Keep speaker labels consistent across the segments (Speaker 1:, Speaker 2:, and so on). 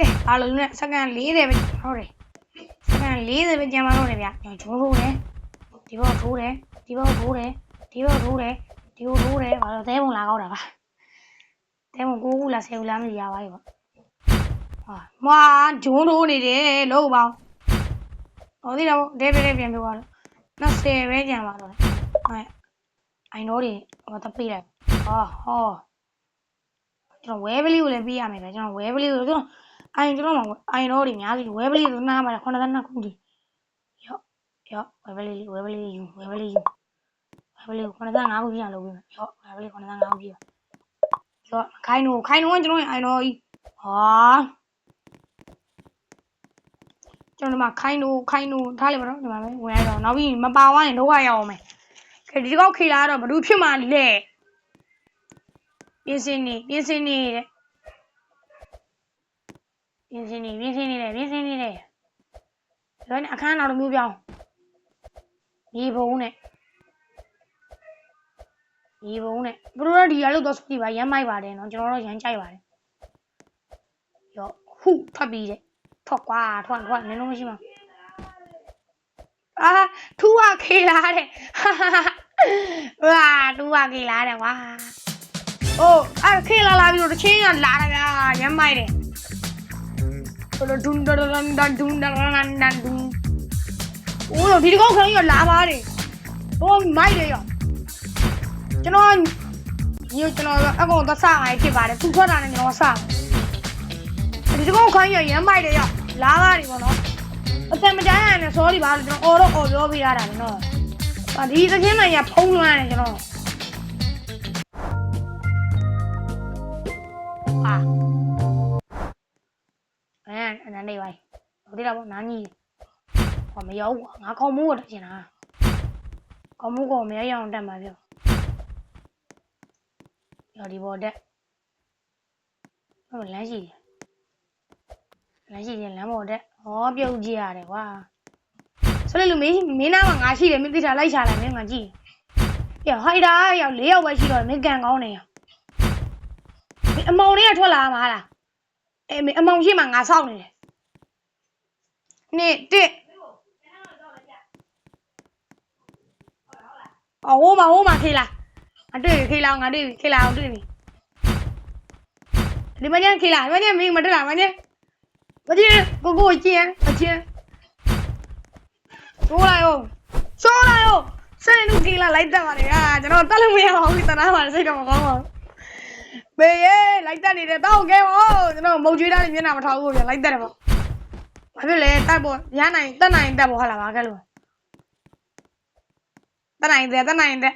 Speaker 1: ကဲအားလုံးနဲ့စက္ကန့်40ပဲဟုတ်တယ်စက္ကန့်40ပဲကြာမှတော့တယ်ဗျကျွန်တော်ထိုးတယ်ဒီဘောထိုးတယ်ဒီဘောထိုးတယ်ဒီဘောထိုးတယ်ဒီဘောထိုးတယ်ဘာလို့သဲပုံလာကောက်တာပါသဲပုံ9ခုလား10ခုလားမသိရပါဘူးပေါ့ဟာမွာဂျုံထိုးနေတယ်လို့ပါဟောဒီတော့ဒဲပဲပြန်ပြောပါတော့နောက်10ပဲကြာမှတော့ဟုတ်အိုင်တော့ဒီဟောတပိလိုက်ဟောဟောကျွန်တော်ဝဲပလီကိုလည်းပေးရမယ်ဗျကျွန်တော်ဝဲပလီကိုကျွန်တော် အိုင်ကျွန်တော်မှာအိုင်တော့တွေအများကြီးဝဲပလီကိုနားမှာခုနကနှစ်ခုဒီရော့ရော့ဝဲပလီဝဲပလီယူဝဲပလီယူဝဲပလီကိုခုနကငါးခုပြအောင်လုပ်ပေးမယ်ရော့ဝဲပလီခုနကငါးခုပြရော့ခိုင်းနိုခိုင်းနိုကကျွန်တော်အိုင်တော့ကြီးဟာကျွန်တော်ဒီမှာခိုင်းနိုခိုင်းနိုထားလိုက်ပါတော့ဒီမှာပဲဝင်ရတော့နောက်ပြီးမပါဝိုင်းတော့ရအောင်မယ်ခေဒီကောက်ခေလာတော့ဘလို့ဖြစ်မှလဲပြင်စင်နေပြင်စင်နေတဲ့ ပြင်စင်နေပြင်စင်နေတယ်ပြင်စင်နေတယ်ဒါနဲ့အခန်းတော်တစ်မျိုးပြောင်းရေဘုံနဲ့ရေဘုံနဲ့ဘရိုဒီရလို့တော့စပြီပါရမ်းမိုက်ပါတယ်နော်ကျွန်တော်တို့ရမ်းကြိုက်ပါတယ်ရောဟုထွက်ပြီးတဲ့ထွက်ကွာထွက်ထွက်နင်းလို့မရှိပါအာထူဝခေလာတဲ့ဝါထူဝခေလာတဲ့ဝါโอ้အဲ့ခေလာလာပြီးတော့တချင်းကလာတာဗျာရမ်းမိုက်တယ်ဘလို့ ဒွန်းဒန်ဒန်ဒန်ဒွန်းဒန်ဒန်ဒန်ဒွန်းโอ้ဒီကောက်ခိုင်းရလာပါတယ်ဟိုမိုက်တယ်ရောကျွန်တော်ညကျွန်တော်အကောင်သဆာအိုင်ဖြစ်ပါတယ်သူထွက်တာနဲ့ကျွန်တော်ဆာဒီကောက်ခိုင်းရရမ်းမိုက်တယ်ရောလာပါတယ်ပေါ့နော်အသက်မကြမ်းရနဲ့ sorry ပါလို့ကျွန်တော်အော်တော့အော်ပြောပေးရတာလေနော်ဒီသချင်းမှန်ရဖုံးလွှမ်းတယ်ကျွန်တော် 啊， နန်းနေပါဟုတ်တယ်လားဗောနားကြီးဟောမရောဘူးငါခေါမိုးကိုတက်ချင်တာခေါမိုးကိုမရရအောင်တက်မှာပြောရော်ဒီဘောတက်ဟိုလမ်းရှိတယ်လမ်းရှိတယ်လမ်းပေါ်တက်ဟောပြုတ်ကြည့်ရတယ်ကွာဆိုလေလူမင်းမင်းနာမှာငါရှိတယ်မင်းသိတာလိုက်ရှာလိုက်မင်းငါကြည့်ပြဟိုက်တာရောက်၄ရောက်ပဲရှိတော့မင်းကန်ကောင်းနေရောမင်းအမောင်လေးကထွက်လာမှာလားအဲမင်းအမောင်ရှိမှငါစောင့်နေတယ် ကိုကိုကျင်းအချင်းဆိုးလိုက်အောင်ဆိုးလိုက်အောင်စိတ်လူခေးလာလိုက်တတ်ပါလေအာကျွန်တော်တက်လို့မရပါဘူးတနာပါစိတ်တော့မကောင်းပါဘူးမေရေလိုက်တက်နေတယ်တောက်ခဲပေါ့ကျွန်တော်မုတ်ကျွေးသားနဲ့မျက်နှာမထောက်ဘူးဗျလိုက်တက်တယ်ပေါ့ ဘာဖြစ်လဲတက်ပေါ့ရနိုင်တက်နိုင်တက်ပေါ့ဟာလားဘာကဲလို့တက်နိုင်တယ်တက်နိုင်တယ်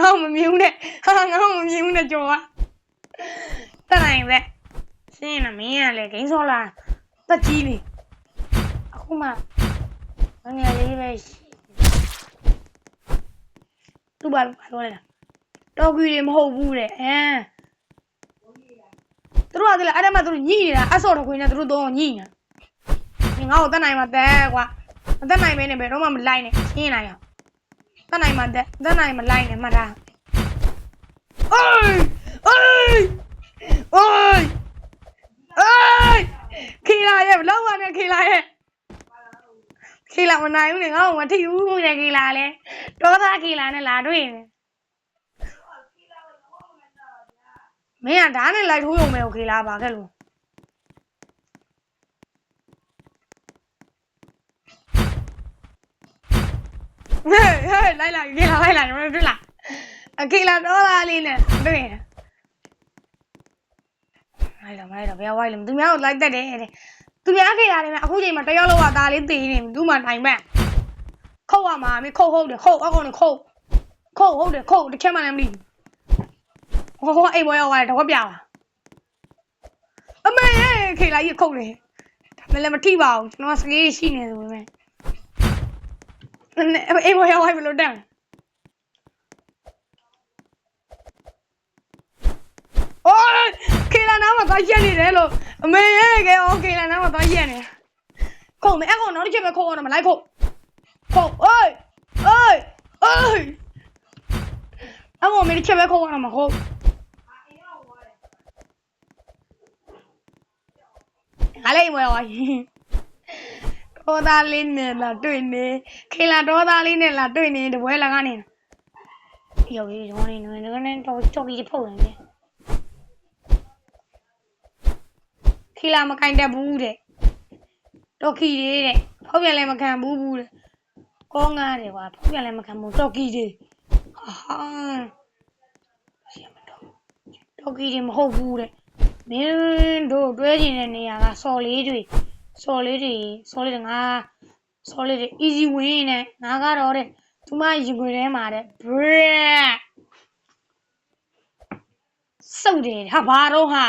Speaker 1: ငါမမြင်ဘူးနဲ့ဟာငါမမြင်ဘူးနဲ့ကြော်อ่ะတက်နိုင်တယ်ရှင်းနေမင်းကလေဂိမ်းစောလာတက်ကြီးနေအခုမှငယ်လေးပဲရှိသူ့ဘာလို့ပြောလဲတော်ကွီတွေမဟုတ်ဘူးတဲ့အဲသူ တို့ကတည်းကအဲ့ဒါမှသူတို့ညှိနေတာအဆော့တော်ခွေနဲ့သူတို့တော့ညှိနေတာဒီငါ့ကိုတက်နိုင်မှာတဲ့ကွာမတက်နိုင်မဲနဲ့ဘယ်တော့မှမလိုက်နဲ့ရှင်းလိုက်အောင်တက်နိုင်မှာတဲ့တက်နိုင်မလိုက်နဲ့မှတ်ထားအေးအေးအေးအေးခေလာရဲ့လောက်ပါနဲ့ခေလာရဲ့ခေလာမနိုင်ဘူးလေငါ့ကိုမထိဘူးတဲ့ခေလာလေဒေါသခေလာနဲ့လာတွေ့နေ မင်းကဓာတ်နဲ့လိုက်ထိုးရုံပဲကိုခေလာပါခဲ့လို့ဟဲ့ဟဲ့လိုက်လာခေလာလိုက်လာကျွန်တော်တွေ့လားအခေလာဒေါသလေးနဲ့တွေ့နေလိုက်လာမလိုက်တော့ဘယ်ဝိုင်းလဲသူများကိုလိုက်တတ်တယ်တဲ့သူများခေရတယ်မြအခုချိန်မှာတယောက်လောက်ကဒါလေးတည်နေပြီသူ့မှာနိုင်မဲ့ခုတ်ရမှာမင်းခုတ်ဟုတ်တယ်ခုတ်အကောင်နဲ့ခုတ်ခုတ်ဟုတ်တယ်ခုတ်တစ်ချက်မှလည်းမသိဘူး ခေါခေါအိမ်ပေါ်ရောက်သွားတယ်တော့ပြပါအမေခေလာကြီးခုတ်လေမလည်းမထိပါဘူးကျွန်တော်စကေးရှိနေဆိုပေမဲ့အေးဘောရောက်ဘယ်လိုတန်းအော်ခေလာနားမှာသွားရက်နေတယ်လို့အမေရဲ့ကေအိုခေလာနားမှာသွားရက်နေခုတ်မယ်အဲ့ကောင်နောက်တစ်ချက်ပဲခုတ်အောင်မလိုက်ခုတ်ခုတ်အေးအေးအေးအမေမင်းတစ်ချက်ပဲခုတ်အောင်မဟုတ် ငါလေးမွဲပါဒေါသားလေးနဲ့လာတွေ့နေခေလာဒေါသားလေးနဲ့လာတွေ့နေတပွဲလာကနေယောက်ကြီးရောနေနေနေတော့ကြောက်ပြီးဖုတ်နေတယ်ခေလာမကင်တတ်ဘူးတဲ့တော်ခီလေးတဲ့ဖောက်ပြန်လည်းမခံဘူးဘူးတဲ့ကောငားတယ်ကွာဖောက်ပြန်လည်းမခံဘူးတော်ခီလေးဟာဟာတော်ခီတွေမဟုတ်ဘူးတဲ့ မင်းတို့တွဲကျင်တဲ့နေရာကစော်လေးတွေစော်လေးတွေစော်လေးတွေငါစော်လေးတွေ easy win နဲ့ငါကတော့တဲ့သူမရင်ခွေထဲမှာတဲ့ bread စုပ်တယ်ဟာဘာတော့ဟာ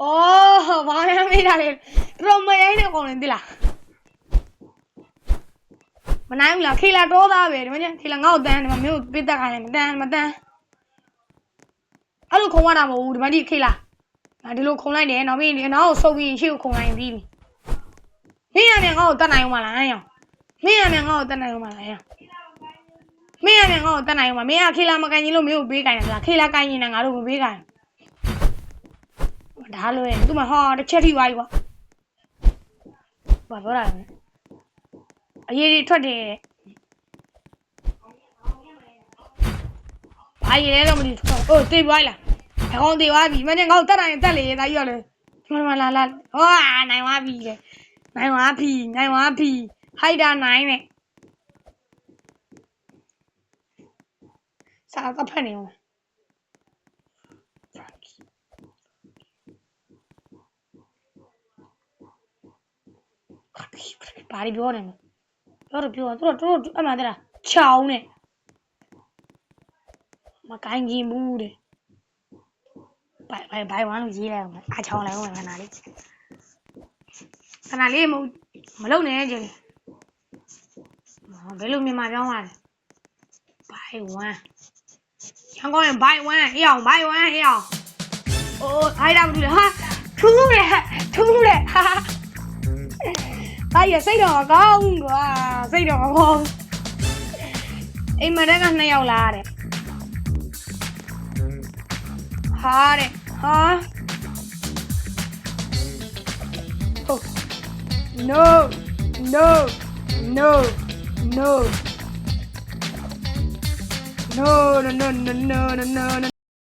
Speaker 1: အော်ဘာရမေးတာလေတော်မရိုင်းနေကောင်လေတိလားမနိုင်ဘူးလားခေလာတော့သားပဲဒီမကျခေလာငါ့ကိုတန်းဒီမှာမင်းကိုပြစ်တက်ခိုင်းတယ်မတန်းမတန်း အဲ့လိုခုံရတာမဟုတ်ဘူးဒီမကြီးခေးလားဒါဒီလိုခုံလိုက်တယ်နောက်ပြီးဒီနောက်ကိုဆုပ်ပြီးရှေ့ကိုခုံလိုက်ပြီးပြီမင်းရမြန်ငါ့ကိုတတ်နိုင်အောင်မလားဟမ်ရောင်မင်းရမြန်ငါ့ကိုတတ်နိုင်အောင်မလားဟမ်ရောင်မင်းရမြန်ငါ့ကိုတတ်နိုင်အောင်မမင်းကခေးလားမကန်ကြီးလို့မင်းကိုပေးခိုင်းတယ်လားခေးလားကိုင်းနေတာငါတို့မပေးခိုင်းဒါလိုရင်သူမဟာတစ်ချက်ထိသွားပြီကွာဘာပြောတာလဲအရေးတွေထွက်တယ် ဘာရေးလဲတော့မသိဘူးအိုးတေးပွားလားအကောင်သေးသွားပြီမနေ့ငါ့ကိုတက်တိုင်းတက်လေဒါကြီးရောလေမမလာလာဟောနိုင်သွားပြီလေနိုင်သွားပြီနိုင်သွားပြီဟိုက်တာနိုင်နဲ့စားတော့ဖက်နေအောင်ဘာဒီပြောနေလဲပြောတော့ပြောတော့တို့အမှန်တလားချောင်းနဲ့မ ကိုင်းကြီးဘူးတဲ့ဘိုင်ဘိုင်ဘိုင်ဝမ်းလို့ရေးလိုက်အောင်အားချောင်းလိုက်အောင်ခဏလေးခဏလေးမမလုံနဲ့ကြည်ဘယ်လိုမြန်မာပြောင်းရလဲဘိုင်ဝမ်းရန်ကုန်ရင်ဘိုင်ဝမ်းအေးအောင်ဘိုင်ဝမ်းအေးအောင်အိုးအိုင်ဒါဘူးလေဟာထူးတယ်ထူးတယ်ဟာဘာရစိတ်တော့ကောင်းကွာစိတ်တော့ကောင်းအိမ်မတန်းကနှစ်ယောက်လာတဲ့ Hare, huh? Oh. no, No, no, no, no. No, no, no, no, no, no, no.